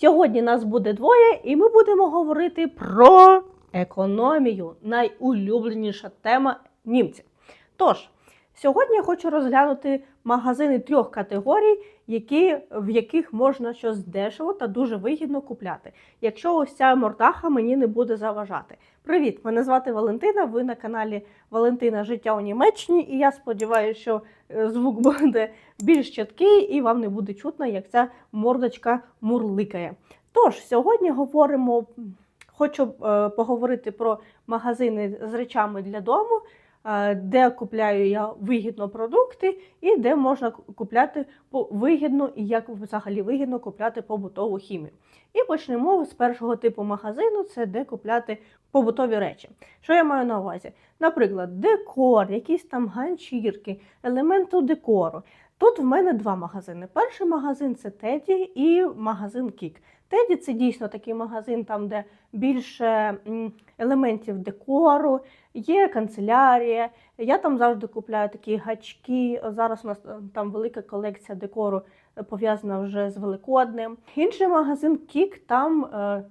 Сьогодні нас буде двоє, і ми будемо говорити про економію. Найулюбленіша тема німців. Тож, сьогодні я хочу розглянути магазини трьох категорій, які, в яких можна щось дешево та дуже вигідно купляти. Якщо ось ця мордаха мені не буде заважати. Привіт! Мене звати Валентина. Ви на каналі Валентина Життя у Німеччині, і я сподіваюся, що е, звук буде більш чіткий і вам не буде чутно, як ця мордочка мурликає. Тож, сьогодні говоримо, хочу е, поговорити про магазини з речами для дому, де купляю я вигідно продукти і де можна купляти вигідно і як взагалі вигідно купляти побутову хімію. І почнемо з першого типу магазину, це де купляти побутові речі. Що я маю на увазі? Наприклад, декор, якісь там ганчірки, елементи декору. Тут в мене два магазини. Перший магазин це Теді і магазин Кік. Теді це дійсно такий магазин, там, де більше елементів декору, є канцелярія. Я там завжди купляю такі гачки. Зараз у нас е, там велика колекція декору е, пов'язана вже з Великоднем. Інший магазин Кік, там е,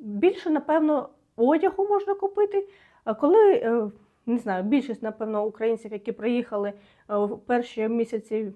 більше, напевно, одягу можна купити. Коли не знаю, більшість, напевно, українців, які приїхали в перші місяці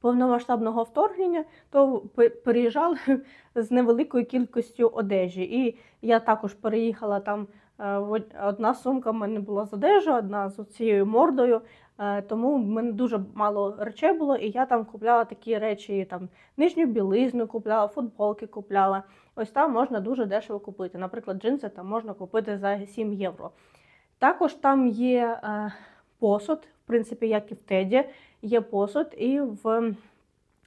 повномасштабного вторгнення, то переїжджали з невеликою кількістю одежі. І я також переїхала там. е, Одна сумка в мене була з одежі, одна з цією мордою. е, Тому в мене дуже мало речей було, і я там купляла такі речі, там нижню білизну купляла, футболки купляла. Ось там можна дуже дешево купити. Наприклад, джинси там можна купити за 7 євро. Також там є е, посуд, в принципі, як і в Теді, є посуд, і в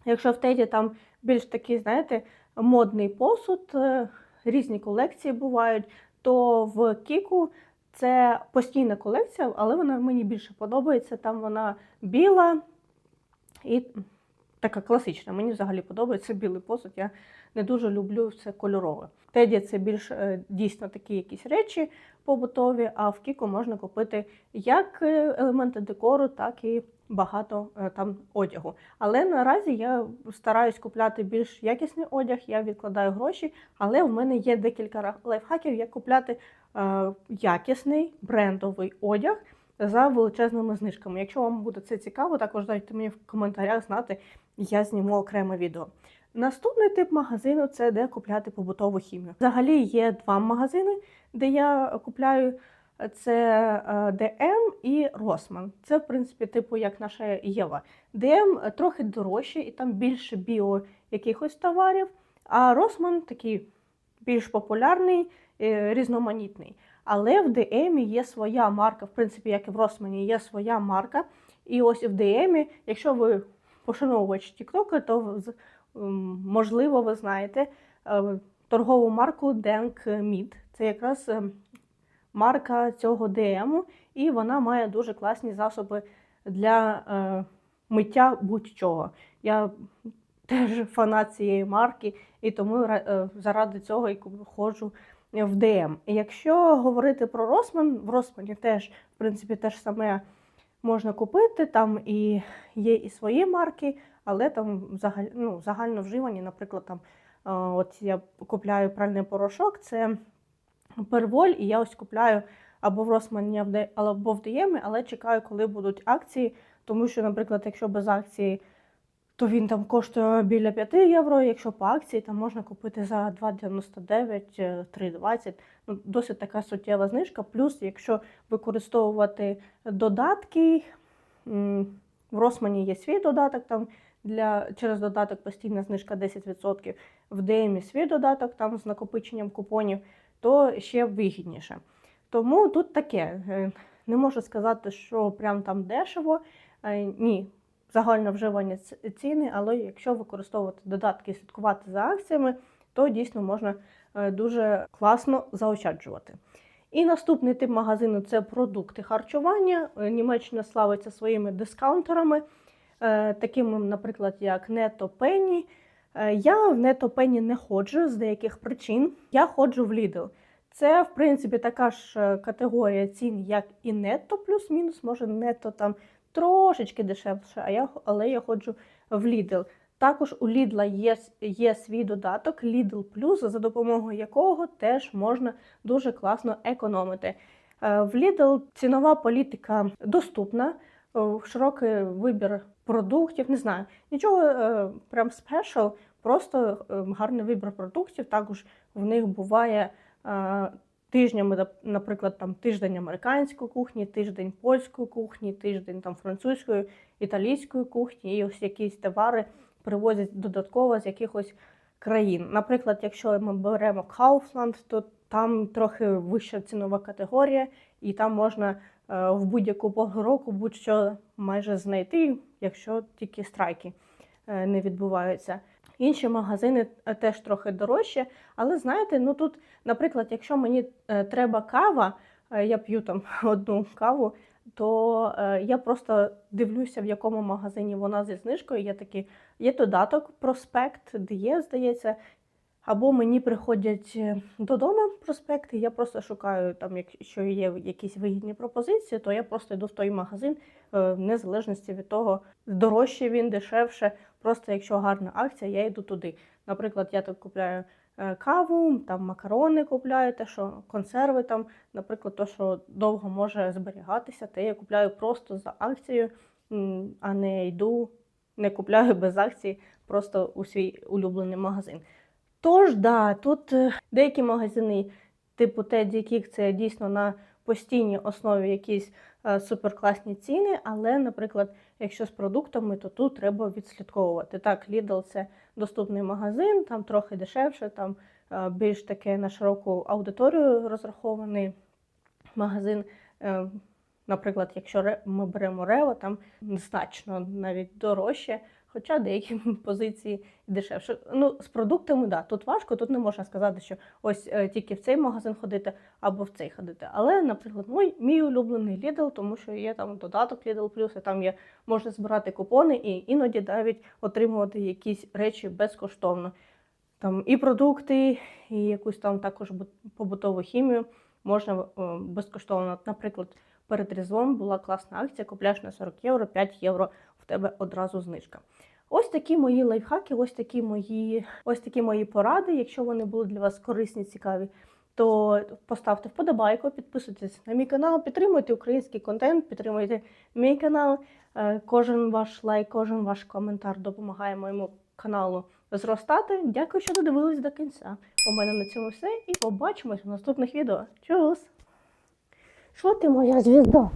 якщо в Теді там більш такий, знаєте, модний посуд, е, різні колекції бувають, то в Кіку це постійна колекція, але вона мені більше подобається. Там вона біла і така класична. Мені взагалі подобається білий посуд. Я не дуже люблю все кольорове. Теді це більш е, дійсно такі якісь речі побутові, а в Кіку можна купити як е, елементи декору, так і багато е, там одягу. Але наразі я стараюсь купляти більш якісний одяг, я відкладаю гроші, але в мене є декілька лайфхаків, як купляти е, якісний брендовий одяг за величезними знижками. Якщо вам буде це цікаво, також дайте мені в коментарях знати, я зніму окреме відео. Наступний тип магазину це де купляти побутову хімію. Взагалі є два магазини, де я купляю це е, DM і Росман. Це, в принципі, типу як наша Єва. DM трохи дорожче і там більше біо якихось товарів, а Росман такий більш популярний, е, різноманітний. Але в DM є своя марка, в принципі, як і в Росмані, є своя марка. І ось в DM, якщо ви пошановувач Тіктока, то можливо ви знаєте е, торгову марку Denk Meat. Це якраз е, марка цього DM, і вона має дуже класні засоби для е, миття будь-чого. Я теж фанат цієї марки, і тому е, заради цього і ходжу в DM. І Якщо говорити про Росман, в Росмані теж, в принципі, те ж саме можна купити. Там і є і свої марки, але там ну, загально вживані, наприклад, там е, от я купляю пральний порошок, це перволь, і я ось купляю або в Росмані, або в Д- або в DM, але чекаю, коли будуть акції, тому що, наприклад, якщо без акції, то він там коштує біля 5 євро. Якщо по акції, там можна купити за 2,99, е, 3,20. Ну, досить така суттєва знижка. Плюс, якщо використовувати додатки, в Росмані є свій додаток, там для, через додаток постійна знижка 10%, в DM свій додаток там з накопиченням купонів, то ще вигідніше. Тому тут таке. е, Не можу сказати, що прям там дешево. Е, Ні, загально вживані ц- ціни, але якщо використовувати додатки і слідкувати за акціями, то дійсно можна е, дуже класно заощаджувати. І наступний тип магазину це продукти харчування. Німеччина славиться своїми дискаунтерами, такими, наприклад, як Netto Penny. Е, Я в Penny не ходжу з деяких причин. Я ходжу в Lidl. Це, в принципі, така ж е, категорія цін, як і Netto плюс-мінус, може Netto там трошечки дешевше, а я, але я ходжу в Lidl. Також у Lidl є, є свій додаток Lidl Plus, за допомогою якого теж можна дуже класно економити. Е, В Lidl цінова політика доступна, широкий вибір продуктів. Не знаю, нічого е, прям спешл, просто е, гарний вибір продуктів. Також в них буває е, тижнями, наприклад, там тиждень американської кухні, тиждень польської кухні, тиждень там французької, італійської кухні, і ось якісь товари привозять додатково з якихось країн. Наприклад, якщо ми беремо Kaufland, то там трохи вища цінова категорія, і там можна е, в будь-яку пору року будь-що майже знайти, якщо тільки страйки е, не відбуваються. Інші магазини е, теж трохи дорожчі, але знаєте, ну тут, наприклад, якщо мені е, треба кава, е, я п'ю там одну каву, то е, я просто дивлюся, в якому магазині вона зі знижкою. Я такий, є додаток, проспект, де є, здається. Або мені приходять е, додому проспекти, я просто шукаю там, якщо є якісь вигідні пропозиції, то я просто йду в той магазин, е, в незалежності від того, дорожче він, дешевше. Просто якщо гарна акція, я йду туди. Наприклад, я тут купляю е, каву, там макарони купляю, те, що консерви там, наприклад, то, що довго може зберігатися, те я купляю просто за акцією, а не йду, не купляю без акції просто у свій улюблений магазин. Тож, да, тут е, деякі магазини, типу Teddy Kick, це дійсно на постійній основі якісь е, суперкласні ціни, але, наприклад, якщо з продуктами, то тут треба відслідковувати. Так, Lidl це доступний магазин, там трохи дешевше, там е, більш таке на широку аудиторію розрахований магазин. Наприклад, якщо ми беремо Рево, там значно навіть дорожче, хоча деякі позиції дешевше. Ну, з продуктами, да, тут важко, тут не можна сказати, що ось е, тільки в цей магазин ходити або в цей ходити. Але, наприклад, мій, мій улюблений Lidl, тому що є там додаток Lidl Plus, і там є можна збирати купони і іноді навіть отримувати якісь речі безкоштовно. Там і продукти, і якусь там також побутову хімію можна е, безкоштовно. Наприклад, перед Різдвом була класна акція, купляєш на 40 євро, 5 євро тебе одразу знижка. Ось такі мої лайфхаки, ось такі мої, ось такі мої поради. Якщо вони були для вас корисні, цікаві, то поставте вподобайку, підписуйтесь на мій канал, підтримуйте український контент, підтримуйте мій канал. Е, Кожен ваш лайк, кожен ваш коментар допомагає моєму каналу зростати. Дякую, що додивились до кінця. У мене на цьому все і побачимось в наступних відео. Чус! Що ти моя звізда?